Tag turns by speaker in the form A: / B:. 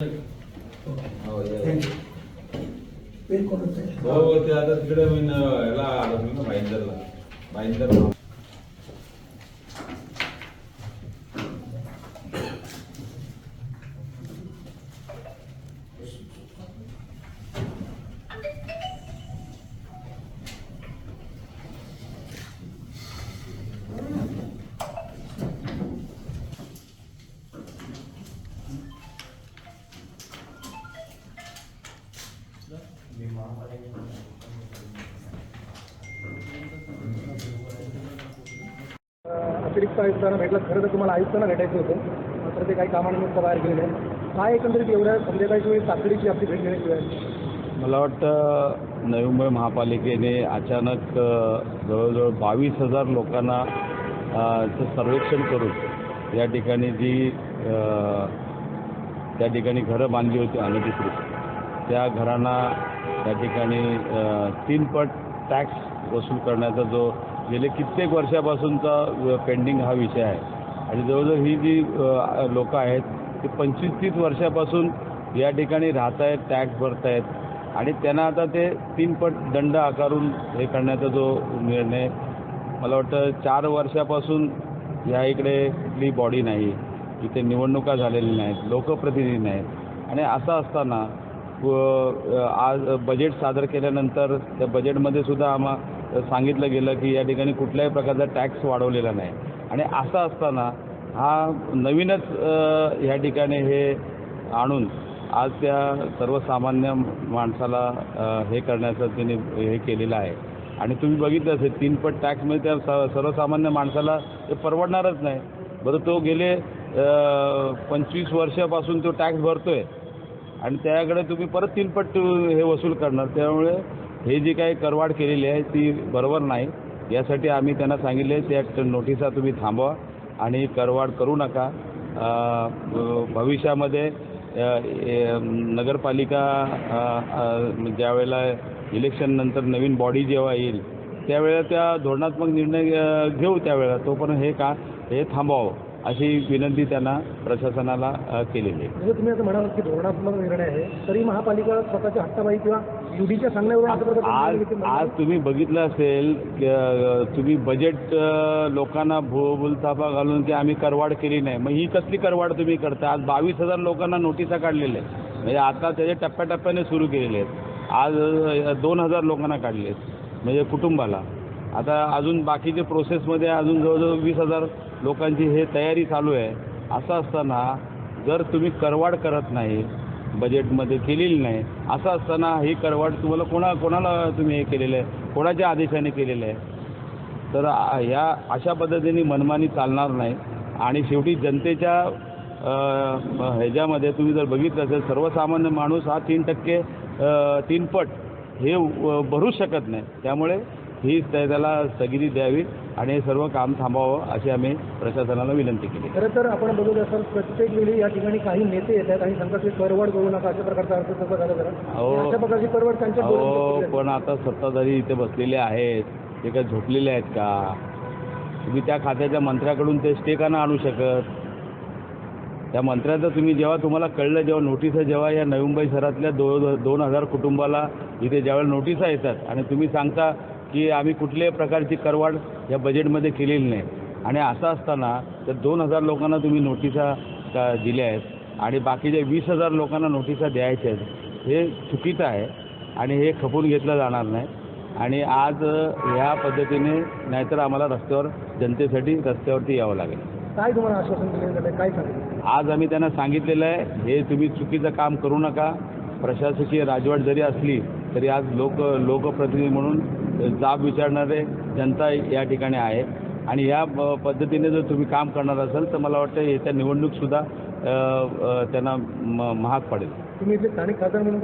A: हो,
B: ते
A: आता तिकडे मी याला आलो मी ना भाईंदरला भाईंदर
C: अतिरिक्त आयुक्तांना भेटलं. खरं तर तुम्हाला आयुक्तांना भेटायचं होतं. मात्र ते काही कामानिमित्त बाहेर गेलेले काय एकंदरीत एवढ्या संध्याकाळची वेळी तातडीची आपली भेट घेण्याची वेळ आहे?
D: मला वाटतं नवी मुंबई महापालिकेने अचानक जवळजवळ बावीस हजार लोकांना सर्वेक्षण करून या ठिकाणी जी त्या ठिकाणी घरं बांधली होती अनधिकृत. त्या घरांना त्या ठिकाणी तीन पट टॅक्स वसूल करण्याचा जो गेले कित्येक वर्षापासूनचा पेंडिंग हा विषय आहे. आणि जवळजवळ ही जी लोक आहेत ती पंचवीस तीस वर्षापासून या ठिकाणी राहत आहेत टॅक्स भरत आहेत आणि त्यांना आता ते तीन पट दंड आकारून हे करण्याचा जो निर्णय मला वाटतं चार वर्षापासून या इकडे कुठली बॉडी नाही इथे निवडणुका झालेल्या नाहीत लोकप्रतिनिधी नाहीत. आणि असं असताना आज बजेट सादर केल्यानंतर त्या बजेटमध्ये सुद्धा आम्हा सांगितलं गेलं की या ठिकाणी कुठल्याही प्रकारचा टॅक्स वाढवलेला नाही. आणि असं असताना हा नवीनच ह्या ठिकाणी हे आणून आज त्या सर्वसामान्य माणसाला हे करण्याचं त्याने हे केलेलं आहे. आणि तुम्ही बघितलं असेल तीनपट टॅक्समध्ये म्हणजे त्या स सर्वसामान्य माणसाला ते परवडणारच नाही. बरं तो गेले पंचवीस वर्षापासून तो टॅक्स भरतोय. आणि त्याकडे तुम्ही परत तीनपट हे वसूल करणार. त्यामुळे हे जी काही करवाढ केलेली आहे ती बरोबर नाही. यासाठी आम्ही त्यांना सांगितले त्या नोटिसा तुम्ही थांबवा आणि करवाढ करू नका. भविष्यामध्ये नगरपालिका अ, अ, ज्यावेळेला इलेक्शननंतर नवीन बॉडी जेव्हा येईल त्यावेळेला त्या धोरणात्मक निर्णय घेऊ त्यावेळेला. तोपर्यंत हे का हे थांबवावं. अशी विनंती त्यांना प्रशासनाला केलेली आहे.
C: जसं तुम्ही आता म्हणालात की धोरणात्मक निर्णय आहे तरी महापालिका स्वतःच्या हट्टाबाई किंवा युडीच्या सांगण्यावरून असं प्रकारचा
D: आज
C: निर्णय घेते.
D: आज तुम्ही बघितलं असेल की, तुम्ही बजेट अ, लोकांना भूलथापा घालून की आम्ही करवाढ केली नाही. मग ही कसली करवाढ तुम्ही करता? आज बावीस हजार लोकांना नोटिसा काढलेल्या आहेत. म्हणजे आता त्याचे टप्प्याटप्प्याने सुरू केलेले आहेत. आज अ, दोन हजार लोकांना काढले आहेत. म्हणजे कुटुंबाला. आता अजून बाकीचे प्रोसेसमध्ये अजून जवळजवळ वीस हजार लोकांची हे तयारी चालू आहे. असं असताना जर तुम्ही करवाड करत नाही बजेटमध्ये केलेली नाही असं असताना ही करवाड तुम्हाला कोणा कोणाला तुम्ही हे केलेलं आहे? कोणाच्या आदेशाने केलेलं आहे? तर ह्या अशा पद्धतीने मनमानी चालणार नाही. आणि शेवटी जनतेच्या ह्याच्यामध्ये तुम्ही जर बघितलं असेल सर्वसामान्य माणूस हा तीन टक्के तीनपट तीन पट हे भरूच शकत नाही. त्यामुळे ही त्या- त्याला स्थगिती द्यावी आणि हे सर्व काम थांबावं अशी आम्ही प्रशासनाला विनंती केली.
C: खरं तर आपण बघत असाल प्रत्येक वेळी या ठिकाणी काही नेते येत आहेत आणि सांगतात की परवड करू नका अशा प्रकारचा अर्थ तसं झालं. अशा प्रकारची परवड त्यांच्या
D: अहो पण आता सत्ताधारी इथे बसलेले आहेत. ते काय झोपलेले आहेत का? तुम्ही त्या खात्याच्या मंत्र्याकडून ते स्टे का ना आणू शकत. त्या मंत्र्याचं तुम्ही जेव्हा तुम्हाला कळलं जेव्हा नोटिसा जेव्हा या नवी मुंबई शहरातल्या दो दोन हजार कुटुंबाला इथे ज्यावेळेला नोटिसा येतात आणि तुम्ही सांगता की आम्ही कुठल्याही प्रकारची करवाढ या बजेटमध्ये केलेली नाही. आणि असं असताना तर दोन हजार लोकांना तुम्ही नोटिसा का दिल्या आहेत आणि बाकीच्या वीस हजार लोकांना नोटिसा द्यायच्या आहेत. हे चुकीचं आहे आणि हे खपून घेतलं जाणार नाही. आणि आज ह्या पद्धतीने नाहीतर आम्हाला रस्त्यावर जनतेसाठी रस्त्यावरती यावं लागेल.
C: काय तुम्हाला आश्वासन दिलं काय
D: आज आम्ही त्यांना सांगितलेलं आहे हे तुम्ही चुकीचं काम करू नका. प्रशासकीय राजवट जरी असली तरी आज लोक लोकप्रतिनिधी म्हणून जाब विचारणारे जनता या ठिकाणी आहे. आणि या पद्धतीने जर तुम्ही काम करणार असाल तर मला वाटतं येत्या निवडणूकसुद्धा त्यांना म- महाग पडेल.
C: तुम्ही स्थानिक खासदार म्हणून